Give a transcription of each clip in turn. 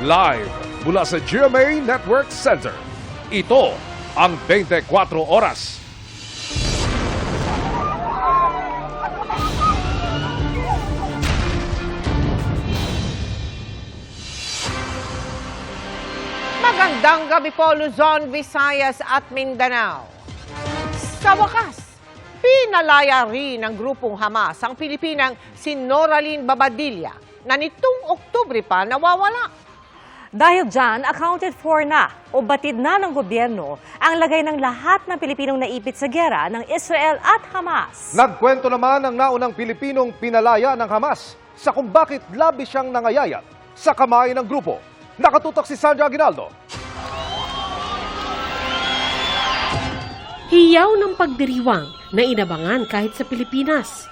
Live mula sa GMA Network Center. Ito ang 24 oras. Magandang gabi po Luzon, Visayas at Mindanao. Sa wakas, pinalaya rin ng grupong Hamas ang Pilipinang si Noraline Babadilla na nitong Oktubre pa nawawala. Dahil dyan, accounted for na o batid na ng gobyerno ang lagay ng lahat ng Pilipinong naipit sa gera ng Israel at Hamas. Nagkwento naman ang naunang Pilipinong pinalaya ng Hamas sa kung bakit labi siyang nangayayat sa kamay ng grupo. Nakatutok si Sandra Aguinaldo. Hiyaw ng pagdiriwang na inabangan kahit sa Pilipinas.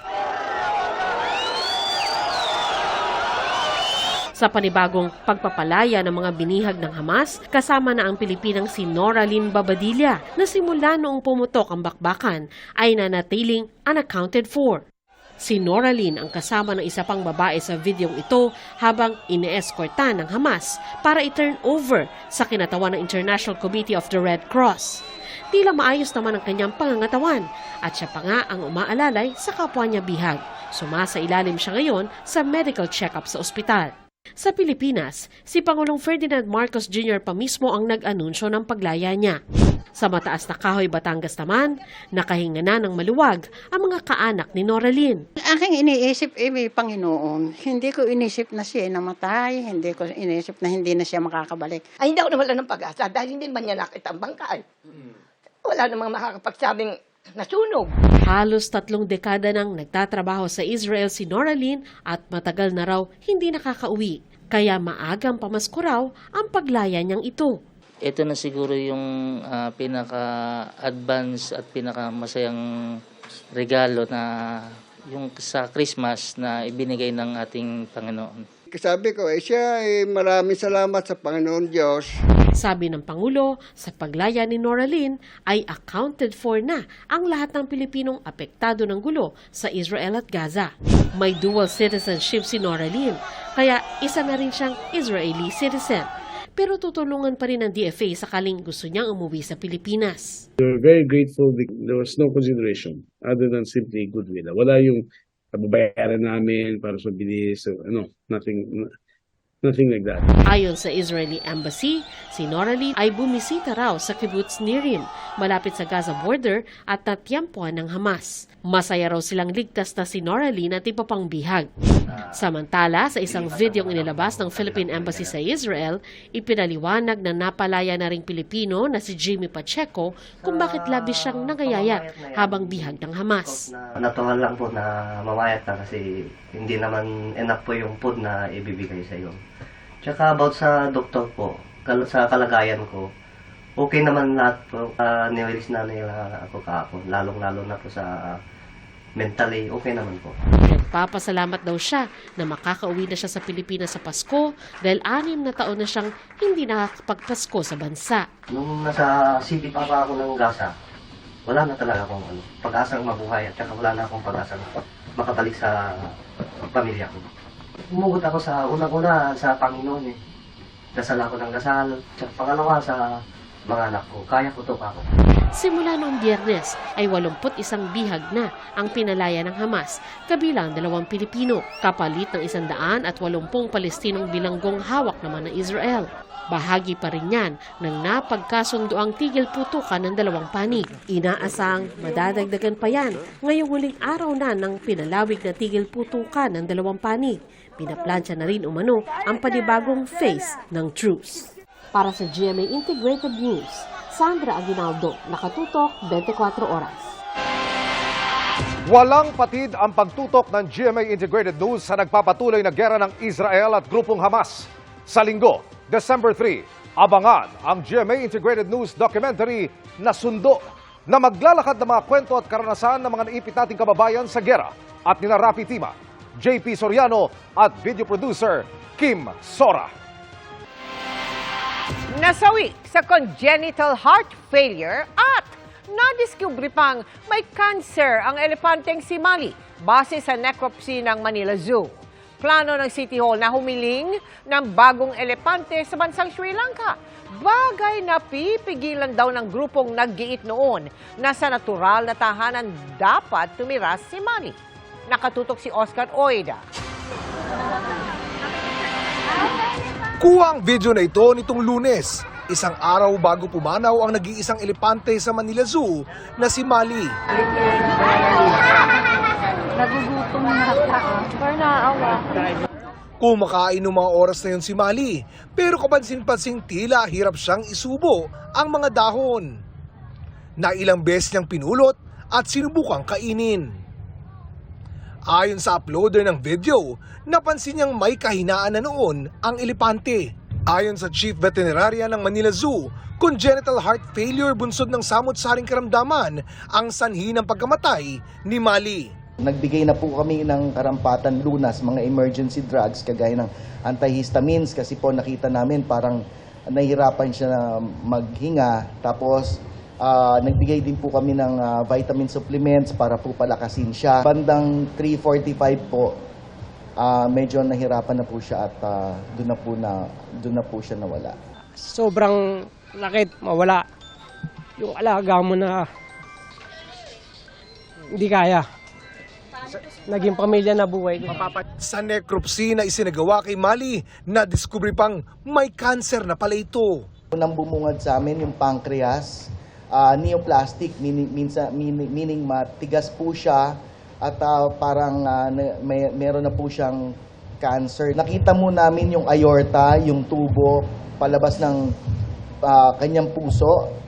Sa panibagong pagpapalaya ng mga binihag ng Hamas, kasama na ang Pilipinang si Noraline Babadilla na simula noong pumutok ang bakbakan ay nanatiling unaccounted for. Si Noraline ang kasama ng isa pang babae sa videong ito habang ine-escorta ng Hamas para i-turn over sa kinatawan ng International Committee of the Red Cross. Tila maayos naman ang kanyang pangangatawan at siya pa nga ang umaalalay sa kapwa niya bihag. Sumasa ilalim siya ngayon sa medical check-up sa ospital. Sa Pilipinas, si Pangulong Ferdinand Marcos Jr. pa mismo ang nag-anunsyo ng paglaya niya. Sa mataas na Kahoy, Batangas naman, nakahinga na ng maluwag ang mga kaanak ni Noraline. Aking iniisip, eh, may Panginoon. Hindi ko inisip na siya namatay. Hindi ko inisip na hindi na siya makakabalik. ay hindi ako nawala ng pag-asa dahil hindi man niya nakita ang bangkay. Wala namang makakapagsabing nasunog. Halos tatlong dekada nang nagtatrabaho sa Israel si Noraline at matagal na raw hindi nakakauwi. Kaya maagang pamasko raw ang paglaya niyang ito. ito na siguro yung ah, pinaka-advance at pinaka-masayang regalo na yung sa Christmas na ibinigay ng ating Panginoon. Sabi ko, eh siya, eh, maraming salamat sa Panginoon Diyos. Sabi ng Pangulo, sa paglaya ni Noraline ay accounted for na ang lahat ng Pilipinong apektado ng gulo sa Israel at Gaza. May dual citizenship si Noraline, kaya isa na rin siyang Israeli citizen. Pero tutulungan pa rin ng DFA sakaling gusto niyang umuwi sa Pilipinas. We were very grateful. that There was no consideration other than simply goodwill. Wala yung kababayaran namin para sa bilis. so, Ano, nothing, nothing like that. Ayon sa Israeli Embassy, si Noraline ay bumisita raw sa kibbutz Nirim, malapit sa Gaza border at natyampuan ng Hamas. Masaya raw silang ligtas na si Noraline at iba pang bihag. Samantala, sa isang videong inilabas ng Philippine Embassy sa Israel, ipinaliwanag na napalaya na ring Pilipino na si Jimmy Pacheco kung bakit labis siyang nagayayat habang bihag ng Hamas. na natural lang po na mamayat ka kasi hindi naman enough po yung food na ibibigay sa iyo. Tsaka about sa doktor po, kal- sa kalagayan ko, okay naman lahat po. Uh, niwilis na nila ako kahapon, lalong-lalo na po sa mentally, okay naman po. Nagpapasalamat daw siya na makakauwi na siya sa Pilipinas sa Pasko dahil anim na taon na siyang hindi nakakapagpasko sa bansa. Nung nasa city pa pa ako ng Gaza, wala na talaga akong ano, pag-asang mabuhay at saka wala na akong pag-asang makabalik sa pamilya ko. Umugot ako sa unang-una sa Panginoon eh. Dasal ako ng dasal. Tsaka pangalawa sa mga anak ko. Kaya ko to ako. Simula noong biyernes ay 81 bihag na ang pinalaya ng Hamas, kabilang dalawang Pilipino, kapalit ng 180 Palestinong bilanggong hawak naman ng Israel. Bahagi pa rin yan ng napagkasundo ang tigil putukan ng dalawang panig. Inaasang madadagdagan pa yan ngayong huling araw na ng pinalawig na tigil putukan ng dalawang panig. Pinaplansya na rin umano ang panibagong face ng truce. Para sa GMA Integrated News, Sandra Aguinaldo, nakatutok 24 oras. Walang patid ang pagtutok ng GMA Integrated News sa nagpapatuloy na gera ng Israel at grupong Hamas. Sa linggo, December 3, abangan ang GMA Integrated News documentary na sundo na maglalakad ng mga kwento at karanasan ng mga naipit nating kababayan sa gera at nila Rafi Tima, JP Soriano at video producer Kim Sora. Nasawi sa congenital heart failure at nadiskubre pang may cancer ang elepanteng si Mali base sa necropsy ng Manila Zoo. Plano ng City Hall na humiling ng bagong elepante sa bansang Sri Lanka. Bagay na pipigilan daw ng grupong naggiit noon na sa natural na tahanan dapat tumira si Mali. Nakatutok si Oscar Oida. Kuha ang video na ito nitong lunes, isang araw bago pumanaw ang nag-iisang elepante sa Manila Zoo na si Mali. Nagugutom na ako. Pero naaawa. Kumakain ng mga oras na yun si Mali, pero kapansin-pansing tila hirap siyang isubo ang mga dahon. Na ilang beses niyang pinulot at sinubukang kainin. Ayon sa uploader ng video, napansin niyang may kahinaan na noon ang elepante. Ayon sa Chief Veterinarian ng Manila Zoo, congenital heart failure bunsod ng samot-saring karamdaman ang sanhi ng pagkamatay ni Mali. Nagbigay na po kami ng karampatan lunas, mga emergency drugs, kagaya ng antihistamines kasi po nakita namin parang nahihirapan siya na maghinga. Tapos ah, nagbigay din po kami ng ah, vitamin supplements para po palakasin siya. Bandang 3.45 po, ah, medyo nahirapan na po siya at ah, doon na po na doon na po siya nawala. sobrang lakit, mawala. Yung alaga mo na hindi kaya. Naging pamilya na buhay. Sa necropsy na isinagawa kay Mali, na-discover pang may cancer na pala ito. Unang bumungad sa amin yung pancreas, ah, neoplastic, meaning, minsa, meaning, meaning matigas po siya at ah, parang na- may, meron na po siyang cancer. Nakita mo namin yung aorta, yung tubo, palabas ng ah, kanyang puso.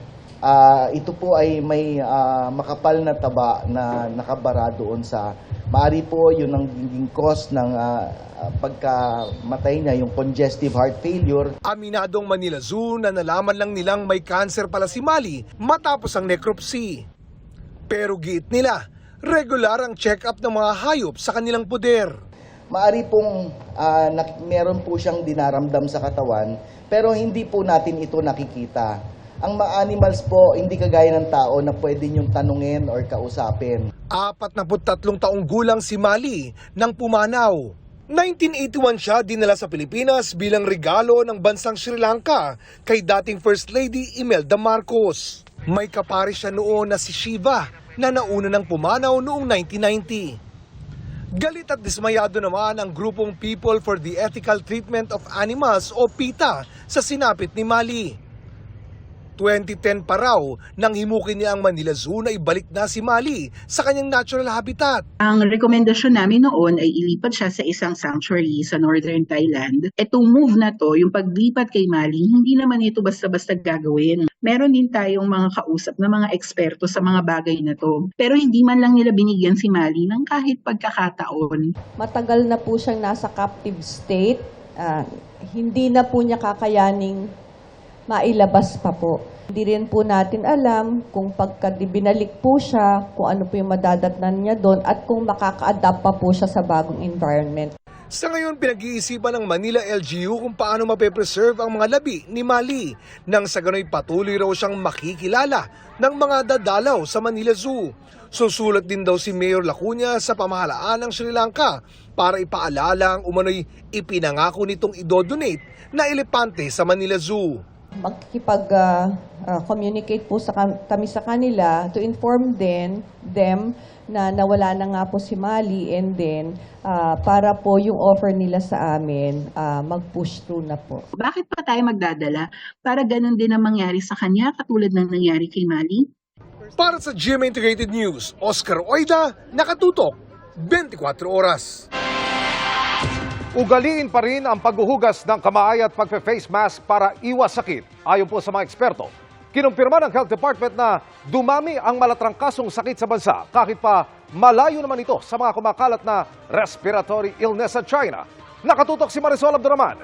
Ah, ito po ay may ah, makapal na taba na nakabara doon sa Maari po yun ang naging cause ng ah, pagkamatay niya, yung congestive heart failure. Aminadong Manila Zoo na nalaman lang nilang may cancer pala si Mali matapos ang necropsy. Pero giit nila, regular ang check-up ng mga hayop sa kanilang poder. Maari pong ah, nak- meron po siyang dinaramdam sa katawan, pero hindi po natin ito nakikita. Ang mga animals po, hindi kagaya ng tao na pwede niyong tanungin or kausapin. Apat na tatlong taong gulang si Mali nang pumanaw. 1981 siya dinala sa Pilipinas bilang regalo ng bansang Sri Lanka kay dating First Lady Imelda Marcos. May kapare siya noon na si Shiva na nauna ng pumanaw noong 1990. Galit at dismayado naman ang grupong People for the Ethical Treatment of Animals o PETA sa sinapit ni Mali. 2010 pa raw nang himukin niya ang Manila Zoo na ibalik na si Mali sa kanyang natural habitat. Ang rekomendasyon namin noon ay ilipat siya sa isang sanctuary sa northern Thailand. Itong move na to, yung paglipat kay Mali, hindi naman ito basta-basta gagawin. Meron din tayong mga kausap na mga eksperto sa mga bagay na to. Pero hindi man lang nila binigyan si Mali ng kahit pagkakataon. Matagal na po siyang nasa captive state. Ah, hindi na po niya kakayaning mailabas pa po. Hindi rin po natin alam kung pagka binalik po siya, kung ano po yung madadatnan niya doon at kung makaka-adapt pa po siya sa bagong environment. Sa ngayon, pinag-iisipan ng Manila LGU kung paano mape-preserve ang mga labi ni Mali nang sa gano'y patuloy raw siyang makikilala ng mga dadalaw sa Manila Zoo. Susulat din daw si Mayor Lacuna sa pamahalaan ng Sri Lanka para ipaalala ang umano'y ipinangako nitong idodonate na elepante sa Manila Zoo. Magkipag-communicate po sa, kam- kami sa kanila to inform them, them na nawala na nga po si Mali and then ah, para po yung offer nila sa amin ah, mag-push through na po. Bakit pa tayo magdadala? Para ganun din ang mangyari sa kanya katulad ng nangyari kay Mali? Para sa GMA Integrated News, Oscar Oida, nakatutok, 24 oras. Ugaliin pa rin ang paghuhugas ng kamay at pagpe-face mask para iwas sakit. Ayon po sa mga eksperto, kinumpirma ng Health Department na dumami ang malatrangkasong sakit sa bansa kahit pa malayo naman ito sa mga kumakalat na respiratory illness sa China. Nakatutok si Marisol Abduraman.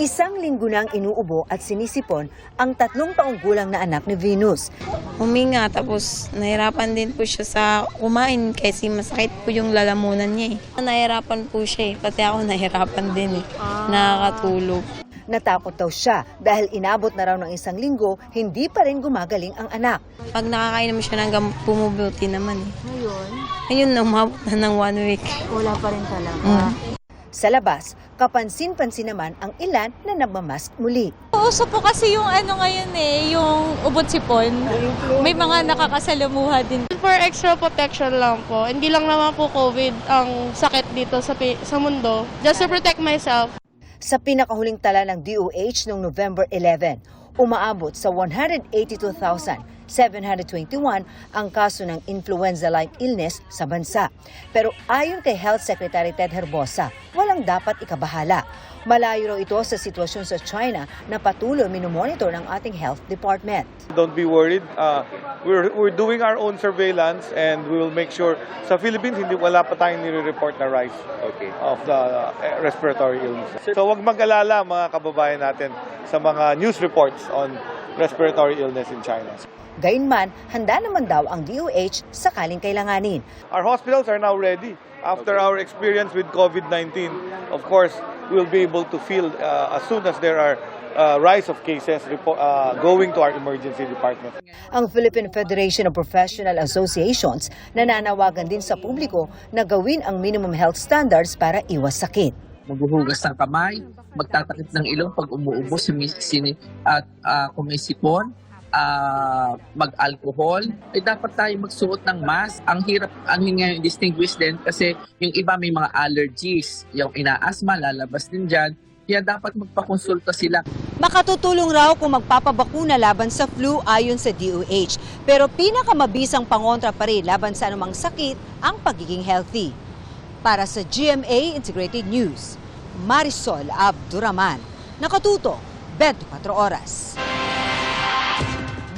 Isang linggo nang inuubo at sinisipon ang tatlong taong gulang na anak ni Venus. Huminga tapos nahirapan din po siya sa kumain kasi masakit po yung lalamunan niya eh. Nahirapan po siya eh, pati ako nahirapan din eh, nakakatulog. Natakot daw siya dahil inabot na raw ng isang linggo, hindi pa rin gumagaling ang anak. Pag nakakainom siya ng gamot, bumubuti naman eh. Ngayon, na, umabot na ng one week. Wala pa rin talaga. Sa labas, kapansin-pansin naman ang ilan na nagmamask muli. Uso po kasi yung ano ngayon eh, yung ubot sipon. May mga nakakasalamuha din. For extra protection lang po. Hindi lang naman po COVID ang sakit dito sa, sa mundo. Just to protect myself. Sa pinakahuling tala ng DOH noong November 11, umaabot sa 182,721 ang kaso ng influenza-like illness sa bansa. Pero ayon kay Health Secretary Ted Herbosa, walang dapat ikabahala. Malayo raw ito sa sitwasyon sa China na patuloy minomonitor ng ating health department. Don't be worried. Uh, we're, we're doing our own surveillance and we will make sure sa Philippines hindi wala pa tayong nire-report na rise of the uh, respiratory illness. So wag mag-alala mga kababayan natin sa mga news reports on respiratory illness in China. Gayunman, handa naman daw ang DOH sakaling kailanganin. Our hospitals are now ready. After our experience with COVID-19, of course, we'll be able to field uh, as soon as there are uh, rise of cases uh, going to our emergency department. Ang Philippine Federation of Professional Associations nananawagan din sa publiko na gawin ang minimum health standards para iwas sakit. maghuhugas ng kamay, magtatakip ng ilong pag umuubo, sumisini, at ah, kung ah, mag-alcohol, eh dapat tayo magsuot ng mask. Ang hirap, ang nga distinguish din kasi yung iba may mga allergies, yung inaasma, lalabas din dyan. Kaya dapat magpakonsulta sila. Makatutulong raw kung magpapabakuna laban sa flu ayon sa DOH. Pero pinakamabisang pangontra pa rin laban sa anumang sakit ang pagiging healthy. Para sa GMA Integrated News, Marisol Abduraman. Nakatuto, 24 oras.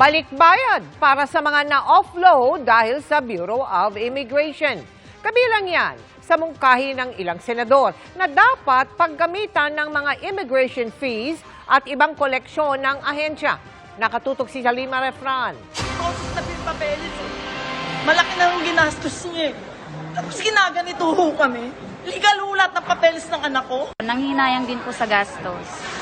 Balikbayad para sa mga na-offload dahil sa Bureau of Immigration. Kabilang yan sa mungkahi ng ilang senador na dapat paggamitan ng mga immigration fees at ibang koleksyon ng ahensya. Nakatutok si Salima Refran. Kautos na papeles eh. Malaki na yung ginastos niya eh. Tapos ginaganito ho kami. Legal ho lahat ng papeles ng anak ko. Nanghinayang din po sa gastos.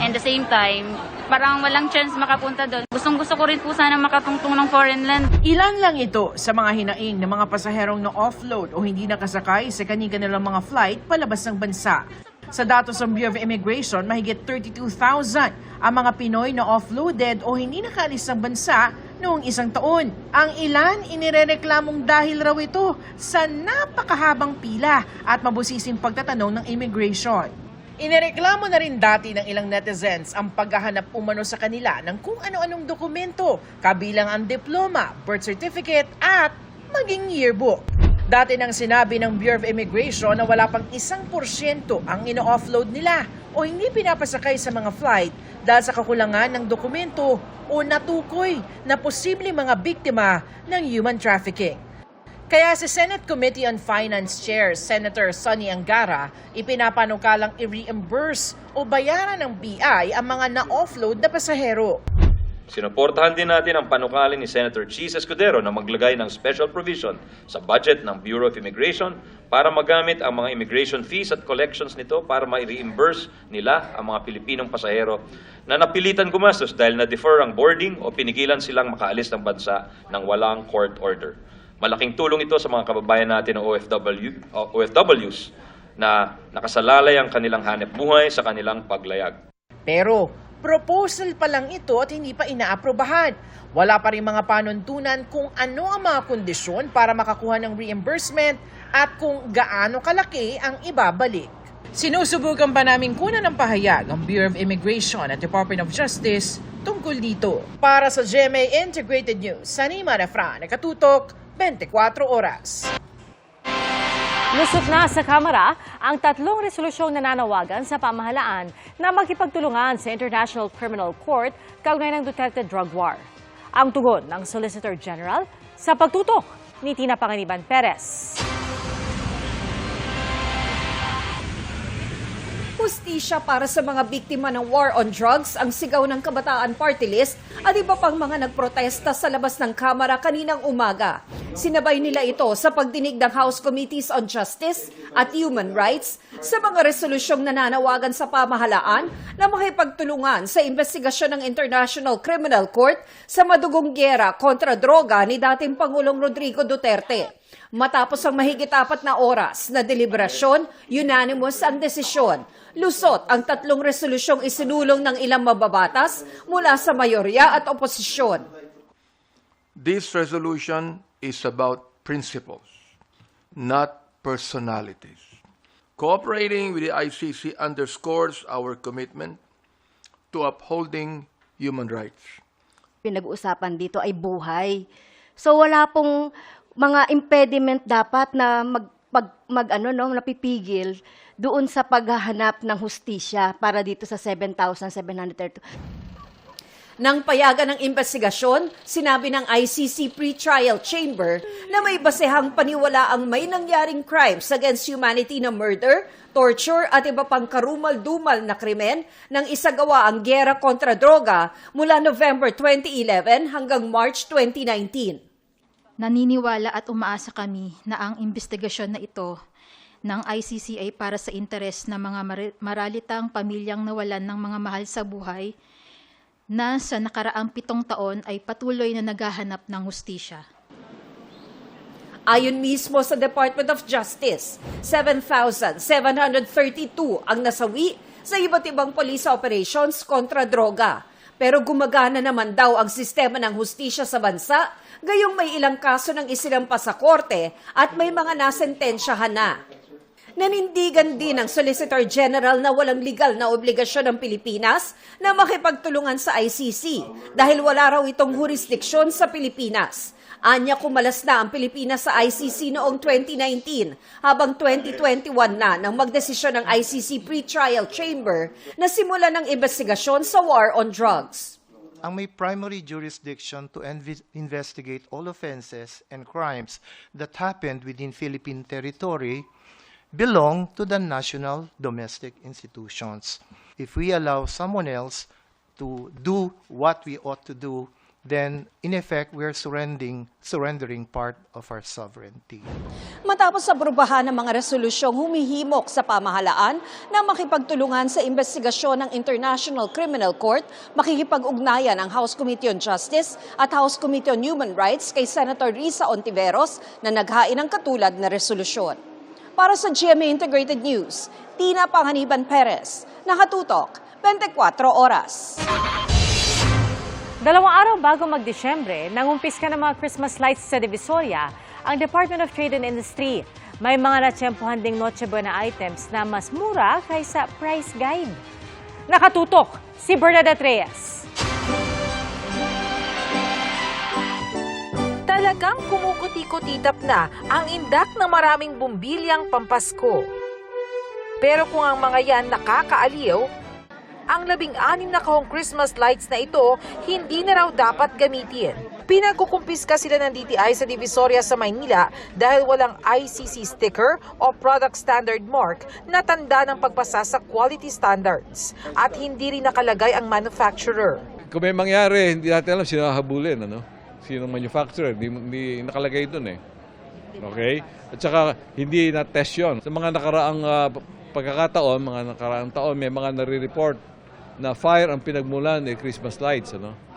And the same time, parang walang chance makapunta doon. Gustong gusto ko rin po sana makatungtong ng foreign land. Ilan lang ito sa mga hinaing ng mga pasaherong na offload o hindi nakasakay sa kanilang mga flight palabas ng bansa. Sa datos ng Bureau of Immigration, mahigit 32,000 ang mga Pinoy na offloaded o hindi nakaalis ng bansa noong isang taon. Ang ilan inirereklamong dahil raw ito sa napakahabang pila at mabusising pagtatanong ng immigration. Inireklamo na rin dati ng ilang netizens ang paghahanap umano sa kanila ng kung ano-anong dokumento, kabilang ang diploma, birth certificate at maging yearbook. Dati nang sinabi ng Bureau of Immigration na wala pang isang porsyento ang ino-offload nila o hindi pinapasakay sa mga flight dahil sa kakulangan ng dokumento o natukoy na posibleng mga biktima ng human trafficking. Kaya si Senate Committee on Finance Chair Senator Sonny Angara ipinapanukalang i-reimburse o bayaran ng BI ang mga na-offload na pasahero. Sinuportahan din natin ang panukali ni Senator Cheese Escudero na maglagay ng special provision sa budget ng Bureau of Immigration para magamit ang mga immigration fees at collections nito para ma-reimburse nila ang mga Pilipinong pasahero na napilitan gumastos dahil na-defer ang boarding o pinigilan silang makaalis ng bansa ng walang court order. Malaking tulong ito sa mga kababayan natin ng OFW, OFWs na nakasalalay ang kanilang hanep buhay sa kanilang paglayag. Pero proposal pa lang ito at hindi pa inaaprobahan. Wala pa rin mga panuntunan kung ano ang mga kondisyon para makakuha ng reimbursement at kung gaano kalaki ang ibabalik. Sinusubukan pa namin kunan ng pahayag ang Bureau of Immigration at Department of Justice tungkol dito. Para sa GMA Integrated News, Sanima Refran, nakatutok 24 oras. Lusot na sa Kamara ang tatlong resolusyong nananawagan sa pamahalaan na magkipagtulungan sa International Criminal Court kaugnay ng Duterte drug war. Ang tugon ng Solicitor General sa pagtutok ni Tina Panganiban Perez. Hustisya para sa mga biktima ng war on drugs ang sigaw ng Kabataan Party List at iba pang mga nagprotesta sa labas ng Kamara kaninang umaga. Sinabay nila ito sa pagdinig ng House Committees on Justice at Human Rights sa mga resolusyong nananawagan sa pamahalaan na makipagtulungan sa investigasyon ng International Criminal Court sa madugong gyera kontra droga ni dating Pangulong Rodrigo Duterte. Matapos ang mahigit apat na oras na deliberasyon, unanimous ang desisyon. Lusot ang tatlong resolusyong isinulong ng ilang mababatas mula sa mayorya at oposisyon. This resolution is about principles, not personalities. Cooperating with the ICC underscores our commitment to upholding human rights. pinag-uusapan dito ay buhay. So wala pong mga impediment dapat na mag, pag, mag ano no, napipigil doon sa paghahanap ng hustisya para dito sa 7,732. Nang payagan ng investigasyon, sinabi ng ICC Pre-Trial Chamber na may basehang paniwala ang may nangyaring crimes against humanity na murder, torture at iba pang karumal-dumal na krimen nang isagawa ang gera kontra droga mula November 2011 hanggang March 2019. Naniniwala at umaasa kami na ang investigasyon na ito ng ICC ay para sa interes ng mga mar- maralitang pamilyang nawalan ng mga mahal sa buhay na sa nakaraang pitong taon ay patuloy na naghahanap ng hustisya. Ayon mismo sa Department of Justice, 7,732 ang nasawi sa iba't ibang police operations kontra droga. Pero gumagana naman daw ang sistema ng hustisya sa bansa, gayong may ilang kaso ng isinampa sa korte at may mga nasentensyahan na. Nanindigan din ng Solicitor General na walang legal na obligasyon ng Pilipinas na makipagtulungan sa ICC dahil wala raw itong jurisdiksyon sa Pilipinas. Anya kumalas na ang Pilipinas sa ICC noong 2019 habang 2021 na nang magdesisyon ng ICC Pre-Trial Chamber na simula ng investigasyon sa war on drugs. Ang may primary jurisdiction to investigate all offenses and crimes that happened within Philippine territory belong to the national domestic institutions. If we allow someone else to do what we ought to do, then in effect we're surrendering surrendering part of our sovereignty. Matapos sa brubahan ng mga resolusyong humihimok sa pamahalaan na makipagtulungan sa investigasyon ng International Criminal Court, makikipag-ugnayan ang House Committee on Justice at House Committee on Human Rights kay Senator Risa Ontiveros na naghain ng katulad na resolusyon. Para sa GMA Integrated News, Tina Panganiban Perez, nakatutok 24 oras. Dalawang araw bago mag-Disyembre, nangumpis ka ng mga Christmas lights sa Divisoria, ang Department of Trade and Industry. May mga natsyempohan ding Noche Buena items na mas mura kaysa price guide. Nakatutok si Bernadette Reyes. Talagang kumukuti-kutitap na ang indak ng maraming bumbilyang pampasko. Pero kung ang mga yan nakakaaliw, ang labing-anim na kahong Christmas lights na ito hindi na raw dapat gamitin. Pinagkukumpiska sila ng DTI sa Divisoria sa Maynila dahil walang ICC sticker o product standard mark na tanda ng pagpasa sa quality standards at hindi rin nakalagay ang manufacturer. Kung may mangyari, hindi natin alam sino hahabulin, ano? Sino manufacturer, hindi, hindi nakalagay doon eh. Okay? At saka, hindi na-test yun. Sa mga nakaraang ah, pagkakataon, mga nakaraang taon, may mga nare-report na fire ang pinagmulan ni Christmas lights, ano?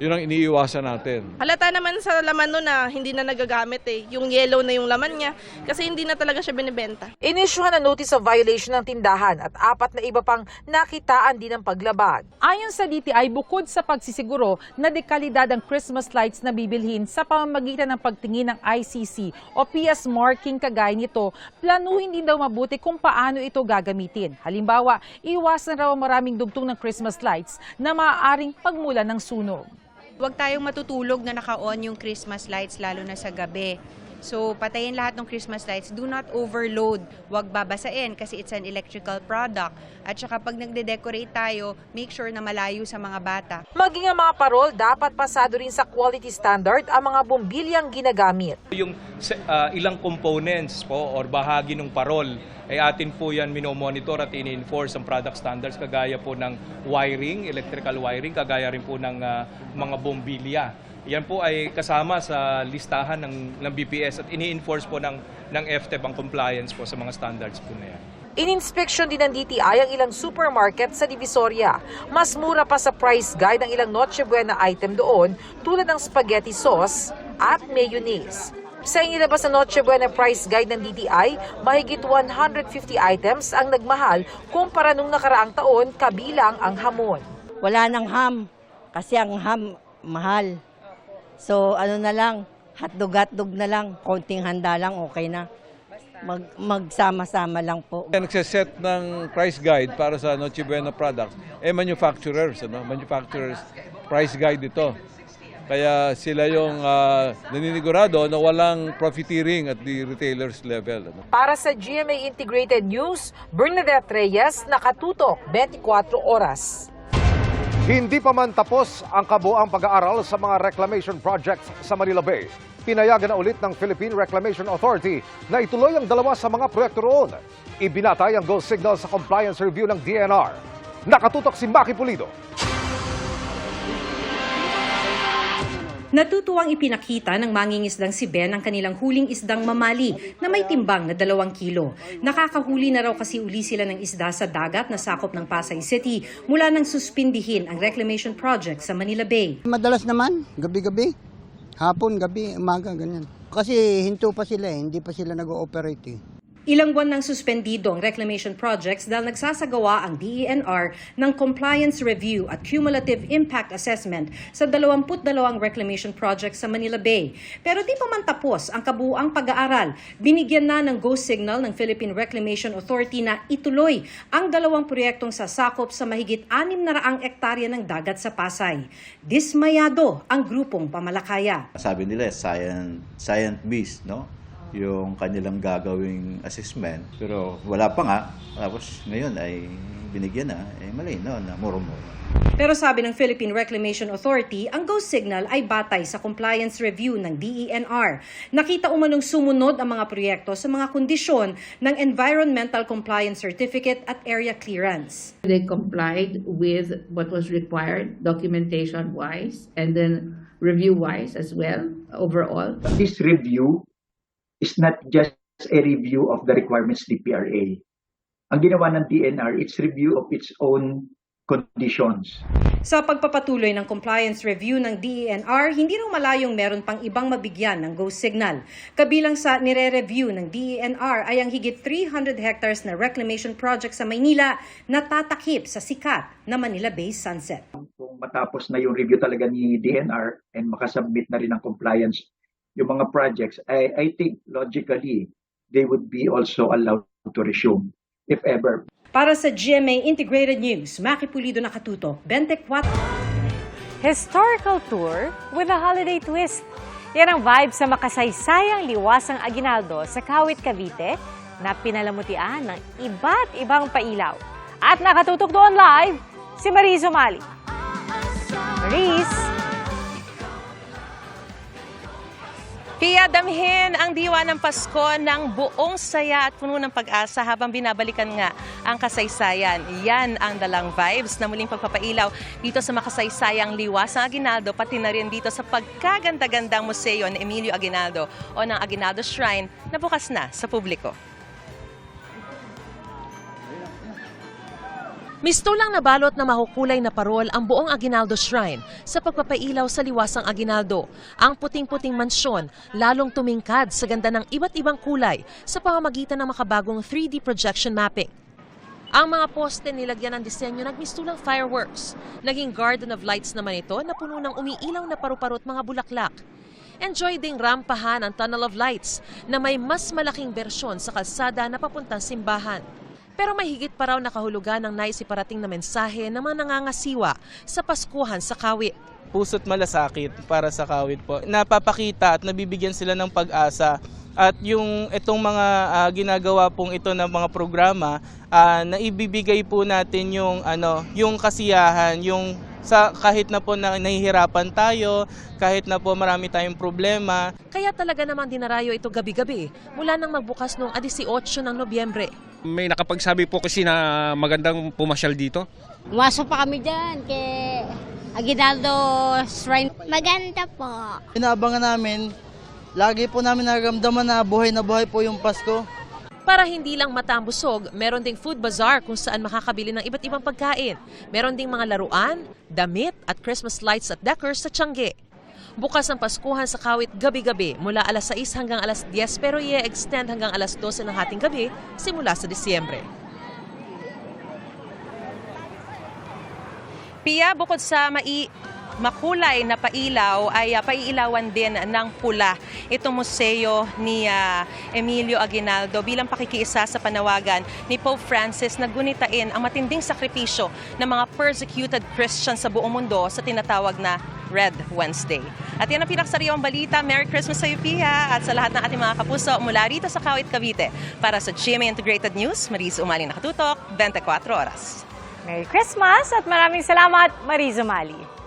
Yun ang iniiwasan natin. Halata naman sa laman nun na hindi na nagagamit eh. Yung yellow na yung laman niya kasi hindi na talaga siya binibenta. Inisyuhan na notice of violation ng tindahan at apat na iba pang nakitaan din ng paglabag. Ayon sa DTI, bukod sa pagsisiguro na dekalidad ang Christmas lights na bibilhin sa pamamagitan ng pagtingin ng ICC o PS marking kagaya nito, planuhin din daw mabuti kung paano ito gagamitin. Halimbawa, iwasan raw maraming dugtong ng Christmas lights na maaaring pagmula ng sunog. Huwag tayong matutulog na naka-on yung Christmas lights lalo na sa gabi. So, patayin lahat ng Christmas lights. Do not overload. Huwag babasain kasi it's an electrical product. At saka pag nagde-decorate tayo, make sure na malayo sa mga bata. Maging ang mga parol, dapat pasado rin sa quality standard ang mga bumbilyang ginagamit. Yung uh, ilang components po or bahagi ng parol ay atin po yan minomonitor at ini-enforce ang product standards kagaya po ng wiring, electrical wiring, kagaya rin po ng uh, mga bombilya. Yan po ay kasama sa listahan ng, ng BPS at ini-enforce po ng, ng FTEB ang compliance po sa mga standards po na yan. Ininspeksyon din ng DTI ang ilang supermarket sa Divisoria. Mas mura pa sa price guide ang ilang Noche Buena item doon tulad ng spaghetti sauce at mayonnaise. Sa inilabas na Noche Buena price guide ng DTI, mahigit 150 items ang nagmahal kumpara nung nakaraang taon kabilang ang hamon. Wala nang ham kasi ang ham mahal. So ano na lang, hotdog-hotdog na lang, konting handa lang okay na. Mag, magsama-sama lang po. Ang nagsiset ng price guide para sa Noche Buena products, eh manufacturers, ano? manufacturers price guide ito. Kaya sila yung ah, naninigurado na walang profiteering at the retailers level. Ano? Para sa GMA Integrated News, Bernadette Reyes, nakatutok 24 oras. Hindi pa man tapos ang kabuang pag-aaral sa mga reclamation projects sa Manila Bay. Pinayagan na ulit ng Philippine Reclamation Authority na ituloy ang dalawa sa mga proyekto roon. Ibinatay ang gold signal sa compliance review ng DNR. Nakatutok si Maki Pulido. Natutuwang ipinakita ng mangingisdang si Ben ang kanilang huling isdang mamali na may timbang na dalawang kilo. Nakakahuli na raw kasi uli sila ng isda sa dagat na sakop ng Pasay City mula nang suspindihin ang reclamation project sa Manila Bay. Madalas naman, gabi-gabi. Hapon, gabi, umaga, ganyan. Kasi hinto pa sila eh, hindi pa sila nag-ooperate eh. Ilang buwan nang suspendido ang reclamation projects dahil nagsasagawa ang DENR ng compliance review at cumulative impact assessment sa 22 reclamation projects sa Manila Bay. Pero di pa man tapos ang kabuuang pag-aaral. Binigyan na ng go signal ng Philippine Reclamation Authority na ituloy ang dalawang proyektong sasakop sa mahigit 6 na raang ektarya ng dagat sa Pasay. Dismayado ang grupong pamalakaya. sabi nila science science based no yung kanilang gagawing assessment pero wala pa nga tapos ngayon ay binigyan na eh mali no na muro-muro Pero sabi ng Philippine Reclamation Authority, ang go signal ay batay sa compliance review ng DENR. Nakita umanong sumunod ang mga proyekto sa mga kondisyon ng Environmental Compliance Certificate at Area Clearance. They complied with what was required documentation-wise and then review-wise as well overall. This review is not just a review of the requirements DPRA. Ang ginawa ng DNR, it's review of its own conditions. Sa pagpapatuloy ng compliance review ng DENR, hindi raw malayong meron pang ibang mabigyan ng go signal. Kabilang sa nire-review ng DENR ay ang higit 300 hectares na reclamation project sa Maynila na tatakip sa sikat na Manila Bay Sunset. Kung matapos na yung review talaga ni DNR and makasubmit na rin ng compliance yung mga projects, I, I think logically, they would be also allowed to resume, if ever. Para sa GMA Integrated News, Maki Pulido nakatutok, 24. Historical tour with a holiday twist. Yan ang vibe sa makasaysayang liwasang Aguinaldo sa Kawit, Cavite na pinalamutian ng iba't ibang pailaw. At nakatutok doon live, si Marie Zumali. Maris! Kaya damhin ang diwa ng Pasko ng buong saya at puno ng pag-asa habang binabalikan nga ang kasaysayan. Yan ang dalang vibes na muling pagpapailaw dito sa makasaysayang liwasang Aguinaldo pati na rin dito sa pagkaganda-gandang museo ni Emilio Aguinaldo o ng Aguinaldo Shrine na bukas na sa publiko. Mistulang nabalot na mahukulay na parol ang buong Aguinaldo Shrine sa pagpapailaw sa liwasang Aguinaldo. Ang puting-puting mansyon lalong tumingkad sa ganda ng iba't ibang kulay sa pamamagitan ng makabagong 3D projection mapping. Ang mga poste nilagyan ng disenyo nagmistulang fireworks. Naging garden of lights naman ito na puno ng umiilaw na paru-parot mga bulaklak. Enjoy ding rampahan ang Tunnel of Lights na may mas malaking bersyon sa kalsada na papuntang simbahan. Pero may higit pa raw nakahulugan ng naisiparating na mensahe na mga nangangasiwa sa Paskuhan sa Kawit. puso't malasakit para sa kawit po. Napapakita at nabibigyan sila ng pag-asa at yung itong mga ah, ginagawa pong ito ng mga programa ah, na ibibigay po natin yung ano yung kasiyahan yung sa kahit na po na nahihirapan tayo kahit na po marami tayong problema Kaya talaga namang dinarayo ito gabi-gabi mula nang magbukas noong 18 ng Nobyembre. May nakapagsabi po kasi na magandang pumasyal dito. Umasok pa kami dyan kay Aguinaldo Shrine. Maganda po. Inaabangan namin, lagi po namin nararamdaman na buhay na buhay po yung Pasko. Para hindi lang matambusog, meron ding food bazaar kung saan makakabili ng iba't ibang pagkain. Meron ding mga laruan, damit at Christmas lights at decors sa Tiangge. Bukas ang Paskuhan sa Kawit gabi-gabi mula alas 6 hanggang alas 10 pero i-extend hanggang alas 12 ng hating gabi simula sa Disyembre. Pia, bukod sa mai makulay na pailaw ay uh, paiilawan din ng pula itong museo ni ah, Emilio Aguinaldo bilang pakikiisa sa panawagan ni Pope Francis na gunitain ang matinding sakripisyo ng mga persecuted Christians sa buong mundo sa tinatawag na Red Wednesday. At yan ang pinaksariwang balita. Merry Christmas sa iyo, Pia, at sa lahat ng ating mga kapuso mula rito sa Kawit, Cavite. Para sa GMA Integrated News, Maris Umali nakatutok, 24 oras. Merry Christmas at maraming salamat, Marizo Mali.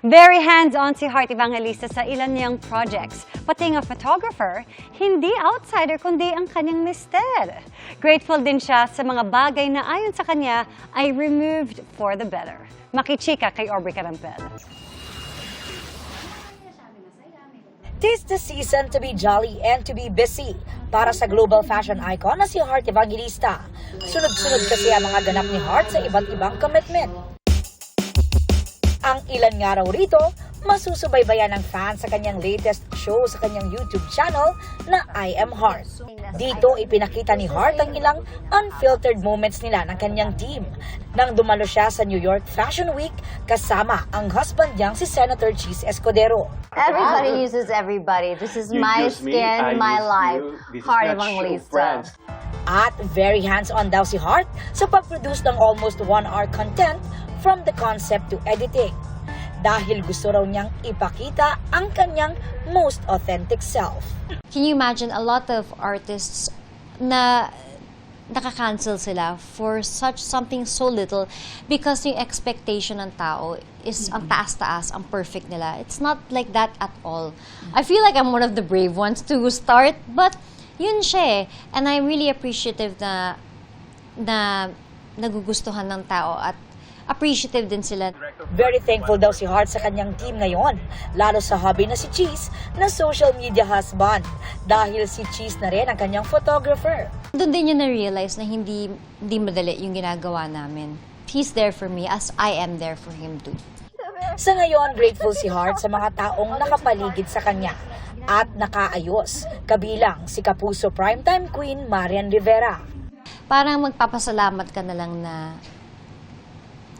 Very hands-on si Heart Evangelista sa ilan niyang projects. Pati nga photographer, hindi outsider kundi ang kanyang mister. Grateful din siya sa mga bagay na ayon sa kanya ay removed for the better. Makichika kay Aubrey Carampel. Tis the season to be jolly and to be busy para sa global fashion icon na si Heart Evangelista. Sunod-sunod kasi ang mga ganap ni Heart sa iba't ibang commitment. Ang ilan nga raw rito, masusubaybayan ng fans sa kanyang latest show sa kanyang YouTube channel na I Am Heart. Dito ipinakita ni Heart ang ilang unfiltered moments nila ng kanyang team nang dumalo siya sa New York Fashion Week kasama ang husband niyang si Senator Cheese Escudero. Everybody uses everybody. This is You my me, skin, my life. you. Heart Evangelista. At very hands-on daw si Hart sa pag-produce ng almost one-hour content from the concept to editing. Dahil gusto raw niyang ipakita ang kanyang most authentic self. Can you imagine a lot of artists na nakaka-cancel sila for such something so little because yung expectation ng tao is ang taas-taas, ang perfect nila. It's not like that at all. I feel like I'm one of the brave ones to start, but yun siya eh. And I'm really appreciative na na nagugustuhan ng tao at appreciative din sila. Very thankful daw si Hart sa kanyang team ngayon, lalo sa hobby na si Cheese na social media husband dahil si Cheese na rin ang kanyang photographer. Doon din niya na-realize na hindi, hindi madali yung ginagawa namin. He's there for me as I am there for him too. Sa ngayon, grateful si Hart sa mga taong nakapaligid sa kanya at nakaayos, kabilang si Kapuso Primetime Queen Marian Rivera. Parang magpapasalamat ka na lang na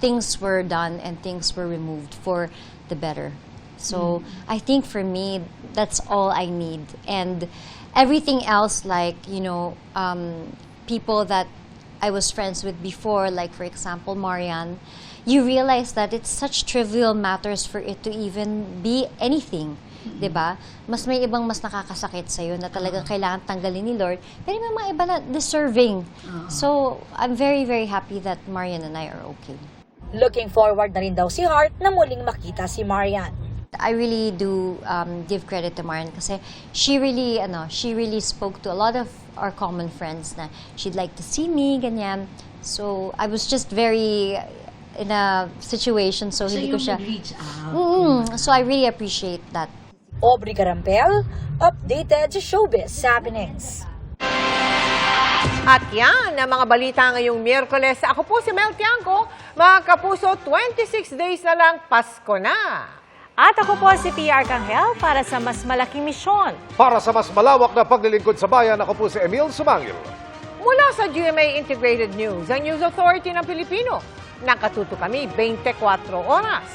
things were done and things were removed for the better. So I think for me, that's all I need. And everything else, like, you know, um, people that I was friends with before, like, for example, Marian, you realize that it's such trivial matters for it to even be anything. 'Di ba? Mas may ibang mas nakakasakit sa na talagang kailangan tanggalin ni Lord, pero may mga iba na deserving. So, I'm very very happy that Marian and I are okay. Looking forward na rin daw si Hart na muling makita si Marian. I really do um, give credit to Marian kasi she really, ano, she really spoke to a lot of our common friends na she'd like to see me, ganyan. So, I was just very in a situation so, hindi ko siya... Mm, so, I really appreciate that. Aubrey Carampel, updated sa showbiz happenings. At yan ang mga balita ngayong Miyerkules. Ako po si Mel Tiangco. Mga kapuso, 26 days na lang, Pasko na. At ako po si PR Kanghel para sa mas malaking misyon. Para sa mas malawak na paglilingkod sa bayan, ako po si Emil Sumangil. Mula sa GMA Integrated News, ang News Authority ng Pilipino. Nakatuto kami 24 oras.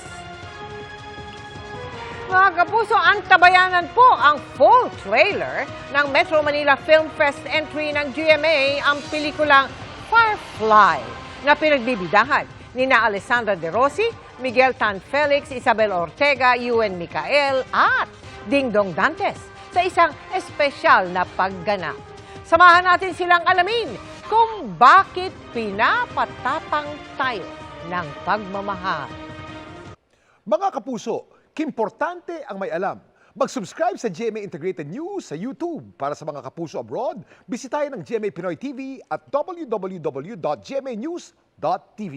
Mga kapuso, ang tabayanan po ang full trailer ng Metro Manila Film Fest entry ng GMA ang pelikulang Firefly na pinagbibidahan ni na Alessandra De Rossi, Miguel Tan Felix, Isabel Ortega, Yuen Micael at Dingdong Dantes sa isang espesyal na pagganap. Samahan natin silang alamin kung bakit pinapatapang tayo ng pagmamahal. Mga kapuso, kimportante ang may alam. Mag-subscribe sa GMA Integrated News sa YouTube. Para sa mga kapuso abroad, bisitahin ang GMA Pinoy TV at www.gmanews.tv.